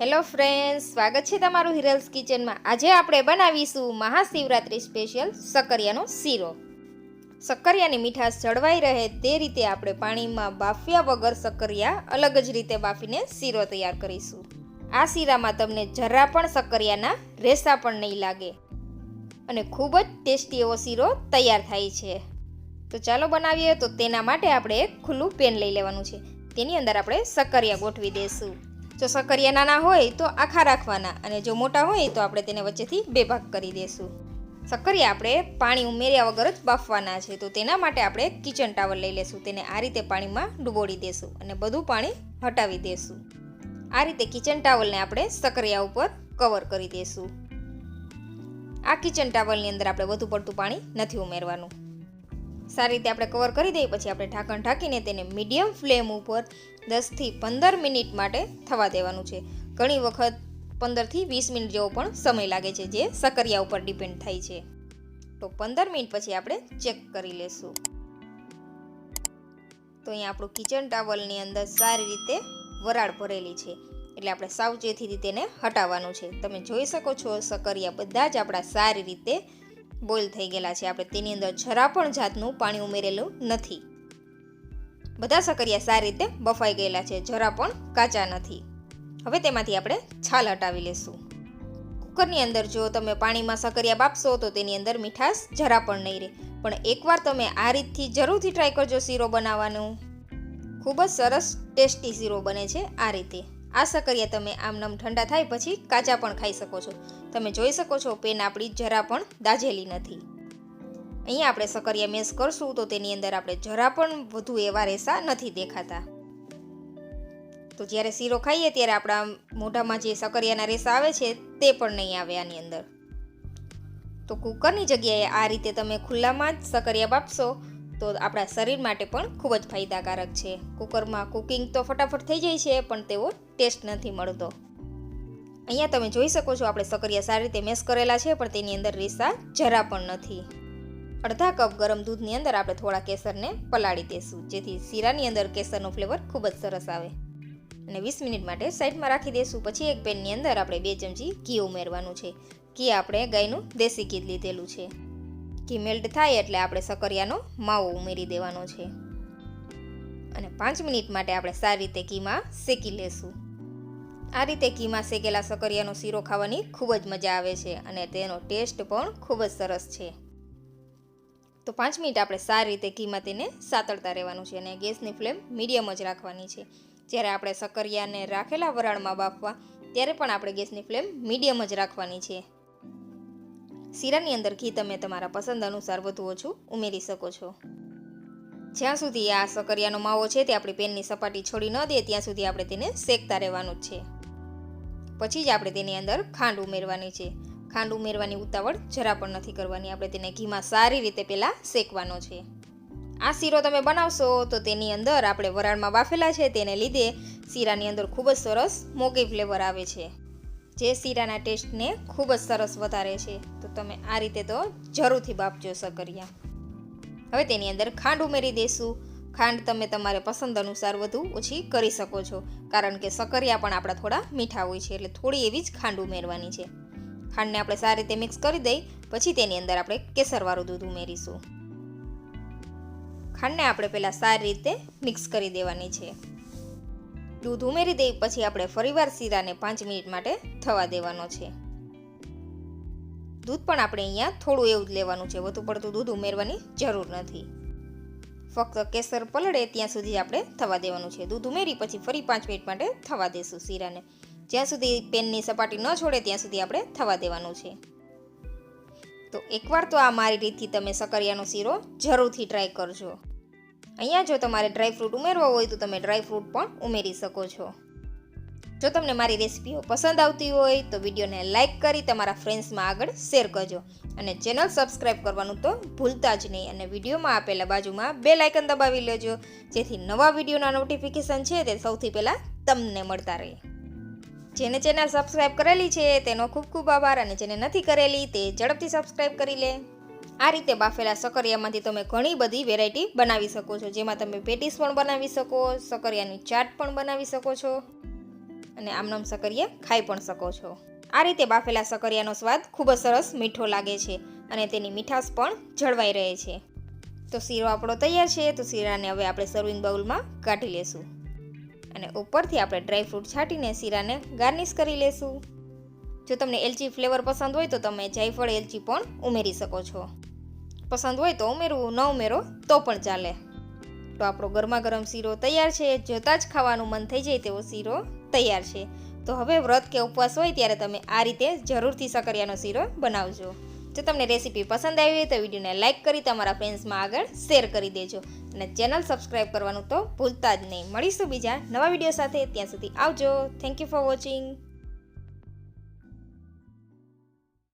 Hello friends સ્વાગત છે તમારું હિરલ્સ કિચનમાં. આજે આપણે બનાવીશું મહાશિવરાત્રિ સ્પેશિયલ સક્કરિયાનો શીરો. સક્કરિયાની મીઠાશ જળવાઈ રહે તે રીતે આપણે પાણીમાં બાફ્યા વગર સક્કરિયા અલગ જ રીતે બાફીને શીરો તૈયાર કરીશું. આ શીરામાં તમને જરા પણ સક્કરિયાના રેસા પણ નહીં લાગે. અને ખૂબ જ ટેસ્ટી એવો શીરો તૈયાર થાય છે. તો ચાલો બનાવીએ. તો તેના માટે આપણે એક ખુલ્લું પેન લઈ લેવાનું છે. તેની અંદર આપણે સક્કરિયા ગોઠવી દઈશું જો સક્કરિયા નાના હોય તો આખા રાખવાના અને જો મોટા હોય તો આપણે તેને વચ્ચેથી બે ભાગ કરી દઈશું સક્કરિયા આપણે પાણી ઉમેર્યા વગર જ બાફવાના છે, તો તેના માટે આપણે કિચન ટાવર લઈ લેશું. તેને આ રીતે પાણીમાં ડૂબોળી દેશું અને બધું પાણી હટાવી દેશું. આ રીતે કિચન ટાવલને આપણે સક્કરિયા ઉપર કવર કરી દેશું. આ કિચન ટાવલની અંદર આપણે વધુ પડતું પાણી નથી ઉમેરવાનું. સારી રીતે આપણે કવર કરી દઈએ, પછી આપણે ઢાંકણ ઢાંકીને તેને મીડિયમ ફ્લેમ ઉપર દસથી પંદર મિનિટ માટે થવા દેવાનું છે. ઘણી વખત પંદરથી વીસ મિનિટ જેવો પણ સમય લાગે છે, જે સકરિયા ઉપર ડિપેન્ડ થાય છે. તો પંદર મિનિટ પછી આપણે ચેક કરી લેશું. તો અહીંયા આપણું કિચન ટાવલની અંદર સારી રીતે વરાળ ભરેલી છે. એટલે આપણે સાવચેતીથી તેને હટાવવાનું છે. તમે જોઈ શકો છો સકરિયા બધા જ આપણા સારી રીતે બોઇલ થઈ ગયેલા છે. આપણે તેની અંદર જરા પણ જાતનું પાણી ઉમેરેલું નથી. બધા સકરિયા સારી રીતે બફાઈ ગયેલા છે. જરા પણ કાચા નથી. હવે તેમાંથી આપણે છાલ હટાવી લેશું. કુકરની અંદર જો તમે પાણીમાં સકરિયા બાપશો તો તેની અંદર મીઠાશ જરા પણ નહીં રહે. પણ એકવાર તમે આ રીતથી જરૂરથી ટ્રાય કરજો શીરો બનાવવાનું. ખૂબ જ સરસ, ટેસ્ટી શીરો બને છે આ રીતે. આ સકરિયા તમે આમ નમ ઠંડા થાય પછી કાચા પણ ખાઈ શકો છો. તમે જોઈ શકો છો, પેન આપણી જરા પણ દાઝેલી નથી. અહીંયા આપણે સકરિયા મેસ કરશું તો તેની અંદર આપણે જરા પણ વધુ એવા રેસા નથી દેખાતા. તો જ્યારે શીરો ખાઈએ ત્યારે આપણા મોઢામાં જે સકરિયાના રેસા આવે છે, તે પણ નહીં આવે આની અંદર. તો કુકરની જગ્યાએ આ રીતે તમે ખુલ્લામાં જ સકરિયા બાપશો તો આપણા શરીર માટે પણ ખૂબ જ ફાયદાકારક છે. કુકરમાં કુકિંગ તો ફટાફટ થઈ જાય છે, પણ તેવો ટેસ્ટ નથી મળતો. અહીંયા તમે જોઈ શકો છો, આપણે સકરિયા સારી રીતે મેસ કરેલા છે, પણ તેની અંદર રીસા જરા પણ નથી. અડધા કપ ગરમ દૂધની અંદર આપણે થોડા કેસરને પલાળી દઈશું જેથી શીરાની અંદર કેસરનો ફ્લેવર ખૂબ જ સરસ આવે. અને વીસ મિનિટ માટે સાઈડમાં રાખી દઈશું પછી એક પેનની અંદર આપણે બે ચમચી ઘી ઉમેરવાનું છે. ઘી આપણે ગાયનું દેશી ઘી લીધેલું છે. ઘી મેલ્ટ થાય એટલે આપણે સકરિયાનો માવો ઉમેરી દેવાનો છે. અને પાંચ મિનિટ માટે આપણે સારી રીતે ઘીમાં શેકી લેશું. આ રીતે ઘીમાં શેકેલા સકરિયાનો શીરો ખાવાની ખૂબ જ મજા આવે છે અને તેનો ટેસ્ટ પણ ખૂબ જ સરસ છે. તો પાંચ મિનિટ આપણે સારી રીતે ઘીમાં તેને સાતળતા રહેવાનું છે અને ગેસની ફ્લેમ મીડિયમ જ રાખવાની છે. જ્યારે આપણે સકરિયાને રાખેલા વરાળમાં બાફવા, ત્યારે પણ આપણે ગેસની ફ્લેમ મીડિયમ જ રાખવાની છે. શીરાની અંદર ઘી તમે તમારા પસંદ અનુસાર વધુ ઓછું ઉમેરી શકો છો. જ્યાં સુધી આ સકરિયાનો માવો છે તે આપણી પેનની સપાટી છોડી ન દે, ત્યાં સુધી આપણે તેને શેકતા રહેવાનું જ છે. પછી જ આપણે તેની અંદર ખાંડ ઉમેરવાની છે. ખાંડ ઉમેરવાની ઉતાવળ જરા પણ નથી કરવાની. આપણે તેને ઘીમાં સારી રીતે પહેલાં શેકવાનો છે. આ શીરો તમે બનાવશો તો તેની અંદર આપણે વરાળમાં બાફેલા છે તેને લીધે શીરાની અંદર ખૂબ જ સરસ મોગી ફ્લેવર આવે છે. જે શીરાના ટેસ્ટને ખૂબ જ સરસ વધારે છે. તો તમે આ રીતે તો જરૂરથી બાફજો સકરિયા હવે તેની અંદર ખાંડ ઉમેરી દઈશું ખાંડ તમે તમારે પસંદ અનુસાર વધુ ઓછી કરી શકો છો. કારણ કે સકરિયા પણ આપણા થોડા મીઠા હોય છે, એટલે થોડી એવી જ ખાંડ ઉમેરવાની છે. ખાંડને આપણે સારી રીતે મિક્સ કરી દઈ, પછી તેની અંદર આપણે કેસરવાળું દૂધ ઉમેરીશું. ખાંડને આપણે પહેલાં સારી રીતે મિક્સ કરી દેવાની છે. દૂધ ઉમેરી દઈ, પછી આપણે ફરીવાર શીરાને પાંચ મિનિટ માટે થવા દેવાનો છે. દૂધ પણ આપણે અહીંયા થોડું એવું જ લેવાનું છે, વધુ પડતું દૂધ ઉમેરવાની જરૂર નથી. ફક્ત કેસર પલળે ત્યાં સુધી આપણે થવા દેવાનું છે. દૂધ ઉમેરી પછી ફરી પાંચ મિનિટ માટે થવા દેશું શીરાને. જ્યાં સુધી પેનની સપાટી ન છોડે ત્યાં સુધી આપણે થવા દેવાનું છે. તો એકવાર તો આ મારી રીતથી તમે સકરિયાનો શીરો જરૂરથી ટ્રાય કરજો. અહીંયા જો તમારે ડ્રાયફ્રૂટ ઉમેરવા હોય તો તમે ડ્રાયફ્રૂટ પણ ઉમેરી શકો છો. જો તમને મારી રેસિપીઓ પસંદ આવતી હોય તો વિડીયોને લાઇક કરી તમારા ફ્રેન્ડ્સમાં આગળ શેર કરજો. અને ચેનલ સબસ્ક્રાઈબ કરવાનું તો ભૂલતા જ નહીં અને વિડીયોમાં આપેલા બાજુમાં બે લાઇકન દબાવી લેજો. જેથી નવા વિડીયોના નોટિફિકેશન છે તે સૌથી પહેલાં તમને મળતા રહે. જેને ચેનલ સબસ્ક્રાઈબ કરેલી છે તેનો ખૂબ ખૂબ આભાર અને જેને નથી કરેલી તે ઝડપથી સબસ્ક્રાઈબ કરી લે. આ રીતે બાફેલા સકરિયામાંથી તમે ઘણી બધી વેરાયટી બનાવી શકો છો. જેમાં તમે પેટીસ પણ બનાવી શકો, સકરિયાની ચાટ પણ બનાવી શકો છો. અને આમનામ સકરિયા ખાઈ પણ શકો છો. આ રીતે બાફેલા સકરિયાનો સ્વાદ ખૂબ જ સરસ મીઠો લાગે છે અને તેની મીઠાશ પણ જળવાઈ રહે છે. તો શીરો આપણો તૈયાર છે, તો શીરાને હવે આપણે સર્વિંગ બાઉલમાં કાઢી લેશું. અને ઉપરથી આપણે ડ્રાયફ્રૂટ છાંટીને શીરાને ગાર્નિશ કરી લેશું. જો તમને એલચી ફ્લેવર પસંદ હોય તો તમે જાયફળ એલચી પણ ઉમેરી શકો છો. પસંદ હોય તો ઉમેરવું, ન ઉમેરો તો પણ ચાલે. તો આપણો ગરમા ગરમ શીરો તૈયાર છે. જોતાં જ ખાવાનું મન થઈ જાય તેવો શીરો તૈયાર છે. તો હવે વ્રત કે ઉપવાસ હોય ત્યારે તમે આ રીતે જરૂરથી સકરિયાનો શીરો બનાવજો. જો તમને રેસીપી પસંદ આવી હોય તો વિડીયોને લાઇક કરી તમારા ફ્રેન્ડ્સમાં આગળ શેર કરી દેજો. અને ચેનલ સબસ્ક્રાઈબ કરવાનું તો ભૂલતા જ નહીં. મળીશું બીજા નવા વીડિયો સાથે. ત્યાં સુધી આવજો. Thank you for watching.